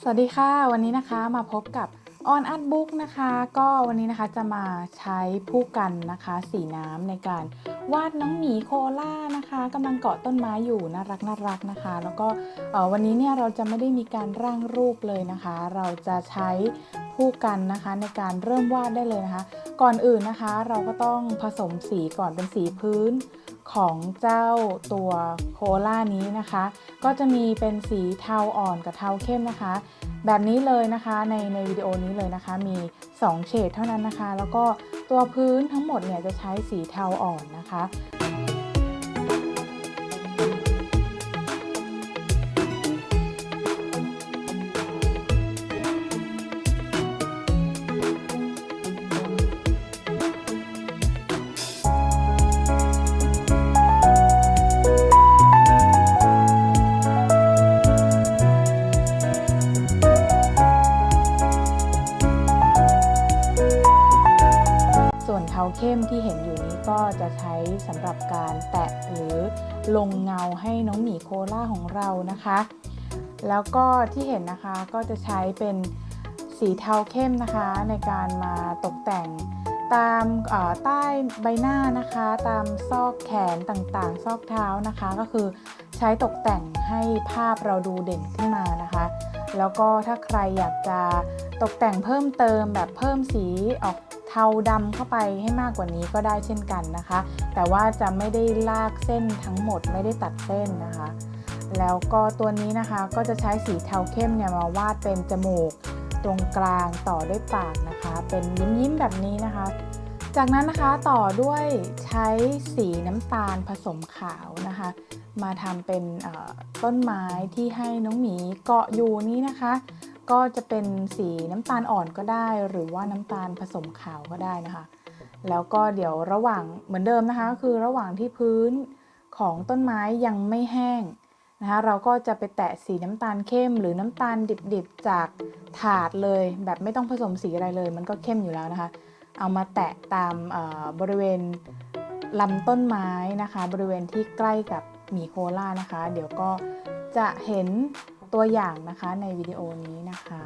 สวัสดีค่ะ วันนี้นะคะมาพบกับออนอาร์ตบุ๊กนะคะ ก็วันนี้นะคะจะมาใช้ผู้กันนะคะ สีน้ำในการวาดน้องหมีโคล่านะคะกำลังเกาะต้นไม้อยู่น่ารักน่ารักนะคะ แล้วก็วันนี้เนี่ยเราจะไม่ได้มีการร่างรูปเลยนะคะ เราจะใช้ผู้กันนะคะในการเริ่มวาดได้เลยนะคะ ก่อนอื่นนะคะ เราก็ต้องผสมสีก่อนเป็นสีพื้น ของเจ้าตัวโคล่านี้นะคะ ก็จะมีเป็นสีเทาอ่อนกับเทาเข้มนะคะ แบบนี้เลยนะคะในในวิดีโอนี้เลยนะคะ มี 2 เฉดเท่านั้นนะคะ แล้วก็ตัวพื้นทั้งหมดเนี่ยจะใช้สีเทาอ่อนนะคะาเข้มที่เห็นอยู่นี้ก็จะใช้สำหรับการแตะหรือลงเงาให้น้องหมีโคล่าของเรานะคะ แล้วก็ที่เห็นนะคะก็จะใช้เป็นสีเทาเข้มนะคะ ในการมาตกแต่งตามใต้ใบหน้านะคะ ตามซอกแขนต่างๆ ซอกเท้านะคะ ก็คือใช้ตกแต่งให้ภาพเราดูเด่นขึ้นมานะคะ แล้วก็ถ้าใครอยากจะตกแต่งเพิ่มเติมแบบเพิ่มสีออกเทาดำเข้าไปให้มากกว่านี้ก็ได้เช่นกันนะคะ แต่ว่าจะไม่ได้ลากเส้นทั้งหมดไม่ได้ตัดเส้นนะคะ แล้วก็ตัวนี้นะคะก็จะใช้สีเทาเข้มเนี่ยมาวาดเป็นจมูก ตรงกลางต่อด้วยปากนะคะ เป็นยิ้มยิ้มๆแบบนี้นะคะ จากนั้นนะคะต่อด้วยใช้สีน้ำตาลผสมขาวนะคะ มาทำเป็นต้นไม้ที่ให้น้องหมีเกาะอยู่นี้นะคะ ก็จะเป็นสีน้ำตาลอ่อนก็ได้ หรือว่าน้ำตาลผสมขาวก็ได้นะคะ แล้วก็เดี๋ยวระหว่างเหมือนเดิมนะคะ คือระหว่างที่พื้นของต้นไม้ยังไม่แห้งนะคะเราก็จะไปแตะสีน้ำตาลเข้ม หรือน้ำตาลดิบๆจากถาดเลย แบบไม่ต้องผสมสีอะไรเลย มันก็เข้มอยู่แล้วนะคะ เอามาแตะตามบริเวณลำต้นไม้นะคะ บริเวณที่ใกล้กับหมีโคล่านะคะ เดี๋ยวก็จะเห็นตัวอย่างนะคะในวิดีโอนี้นะคะ